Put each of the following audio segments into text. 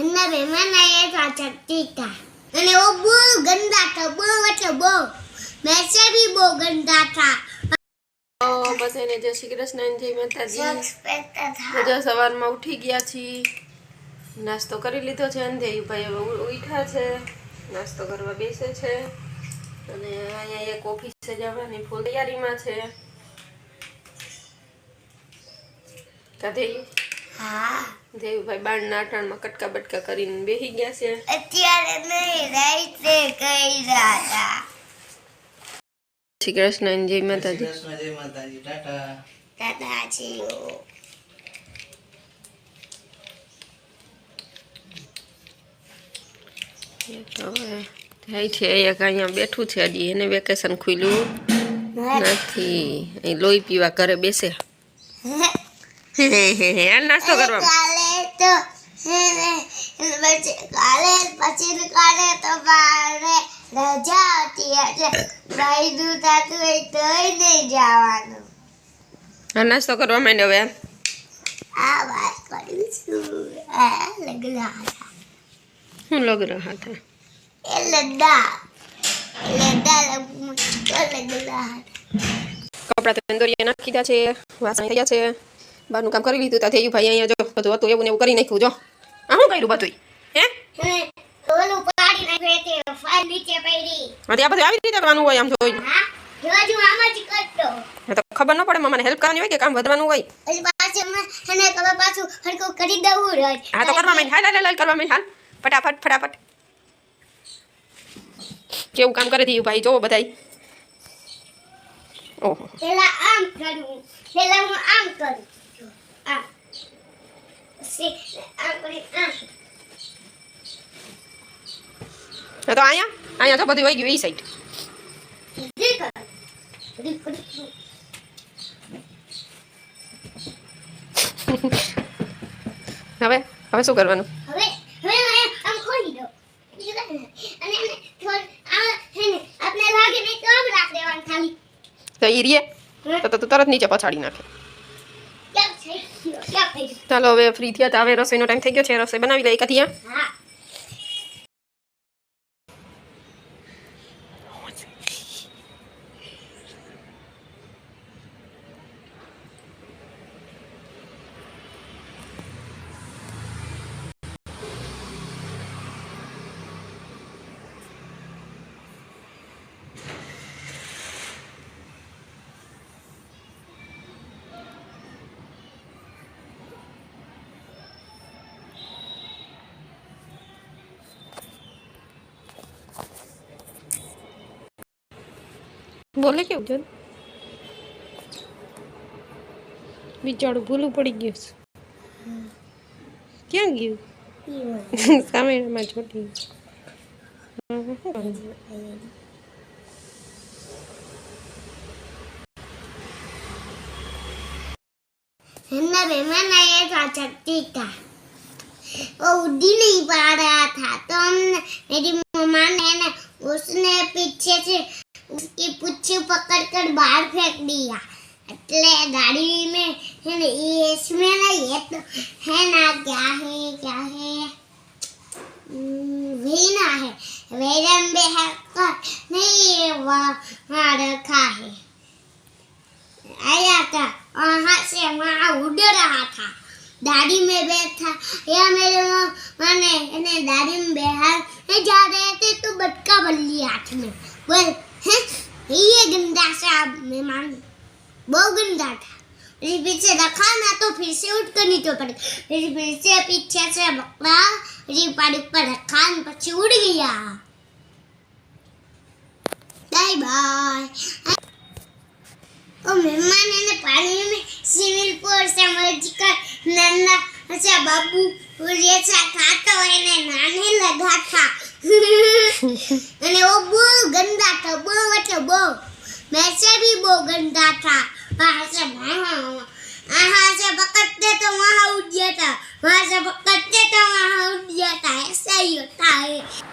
એમના મહેમાન આવ્યા હતા ચકચીકા અને ઓ બહુ ગંદા હતા બહુ એટલે બહુ. મેસે બી બહુ ગંદા હતા બધાને જય શ્રી કૃષ્ણ જય માતાજી. બધા સવારમાં ઉઠી ગયા છીએ નાસ્તો કરી લીધો છે અંધેયુભાઈ હવે ઉઠ્યા છે. નાસ્તો કરવા બેસે છે. અને અહીંયા એક ઓફિસ જવાની ફૂલ તૈયારીમાં છે. કાઢે હા. દેવભાઈ બાણના અટાણમાં કટકા બટકા કરીને બેસી ગયા છે. અત્યારે નહીં રાઈતે કઈ હતા. શ્રી કૃષ્ણ જય માતાજી. કૃષ્ણ જય માતાજી ટાટા. હવે થાય છે એક અહીંયા બેઠું છે હજી એને વેકેશન ખુલ્યું નથી. અહીં લોહી પીવા ઘરે બેસે. નાસ્તો કરવા. કાલે તો હે ને, પછી કાલે પછી કાલે તો મારે રજા હતી એટલે ભાઈ દૂધ થતું હોય તોય નહીં જવાનું. હા નાસ્તો કરવા માંડ્યો હવે આ વાત કરું છું. આ લગલા હતા. હું લગ રહ્યા હતા? એ લદ્દા લદ્દા લગલા હતા. કપડાં તો નાખી દીધા છે વાસણ થઈ ગયા છે. બહારનું કામ કરી લીધું ત્યાંથી ભાઈ અહીંયા જો બધું હતું એવું એવું કરી નાખ્યું જો. આ શું કર્યું બધું હે? બધું ખબર ન પડે મને હેલ્પ કરવાની હોય કે કામ વધવાનું હોય? હા તો કરવા હાલ હાલ હાલ કરવા હાલ. ફટાફટ ફટાફટ. કેવું કામ કરે થયું ભાઈ જોવો બધાય. ઓહો. પેલા આમ કરું પેલા હું આમ કરું. હા તો અહીંયા? અહીંયા તો બધું વહી ગયું એ સાઈડ હવે હવે શું કરવાનું? હવે હવે આમ ખોલી. અને આ આપણે લાગે નહીં તો આમ રાખ દેવાનું ખાલી. તો એ રીએ? તો તો તું તરત નીચે પછાડી નાખે. કેમ ગયો ચાલો હવે ફ્રી થયા તો હવે રસોઈનો ટાઈમ થઈ ગયો છે. રસોઈ બનાવી લઈએ. કથિયા બોલે કેવું છે બિચારું ભૂલું પડી ગયું છે ક્યાં ગયું સામેમાં છોટી हमने मेहमान आया था चक्की का वो उड़ी नहीं पा रहा था तो हमने मेरी मम्मा ने ना उसने पीछे से उसकी पुच्छी पकड़कर बाहर फेंक दिया એટલે ગાડી में है ना ये इसमें ना ये तो है ना क्या है क्या है हम्म, वीणा है वेरम बेहकर नहीं वहाँ रखा है आया था वहाँ से वहाँ उड़ रहा था दाढ़ी में बैठा या मेरे माने ने दाढ़ी में बेहार में जा रहे थे तो बटका बल्ली हाथ में बोल हैं ये गंदा सा मेहमान बहुत गंदा था फिर पीछे रखा ना तो फिर से उठ कर नीचे तो पड़े फिर फिर से पीछे से बकरा फिर पानी पर रखा पक्षी उड़ गया। Bye bye. और मेहमान ने पानी में स्विमिंग पूल से मर्ज़ी का नन्ना अच्छा बाबू और ये सा खाता और इन्हें नाने लगा था। અને वो બહુ ગંદા था બહુ એટલે બહુ वैसे भी वो गंदा था वहाँ से वहाँ वहाँ से पकड़ते तो वहाँ उठ जाता वहाँ से पकड़ते तो वहाँ उठ जाता ऐसा ही होता है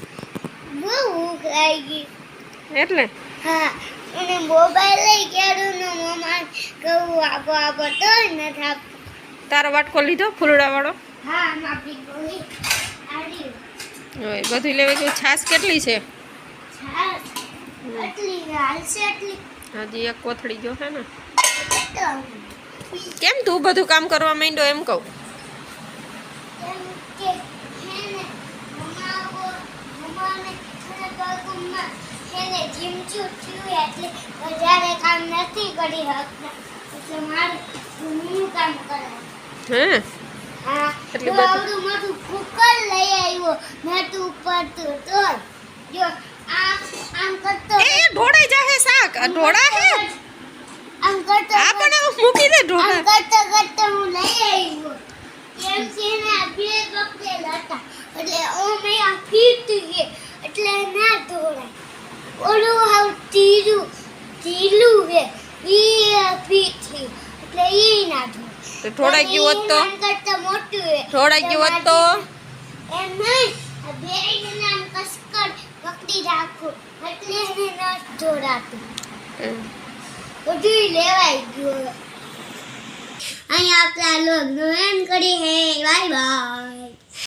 બહુ ભૂખ લાગી. એટલે? હા અને મોબાઈલ લઈ ગયો ને મમ્મા કહું આપો આપો તો નથી થાપ. તારો વાટકો લીધો ફૂલડા વાળો હા માફી ગોળી આડી હવે બધું લેવા ગયું. છાશ કેટલી છે? છાસ આટલી હાલશે એટલી હજી એક કોથળી ગયો હે ને. કેમ તું બધું કામ કરવા માંડ્યો એમ કહું એમ કે હે ને મમ્મા ઓ મમ્માને થોડા બાગુમાં હે ને જીમચું થયું એટલે વધારે કામ નથી કરી શકતા. એટલે મારે હું કામ કરાવું હે? હા એટલે બધું- મોટું કુકર લઈ આવ્યો નતું પડતું તો જો આમ કરતો એ ઢોળાઈ જાહે શાક. ઢોળા હે? આમ કરતો આ પણ મૂકી દે આમ કરતો કરતો હું લઈ આવ્યો. કેમ છે ને પકડેલ હતા એટલે ઓ મેં આ ફીટ એટલે ના ઓલું હાવ ઢીલું ઢીલું છે ઈ ફીટ છે એટલે ઈ ના ધોળાય તો ઢોળાઈ ગયું હોત તો આમ કરતા મોટું છે ઢોળાઈ ગયું હોત તો એમ નહીં આ બે જણ આમ કસકર પકડી રાખું એટલે એને ન જોડાતું હમ. બધું લેવાઈ ગયું અહીંયા આપણા લોગ નો એન્ડ કરી હે બાય બાય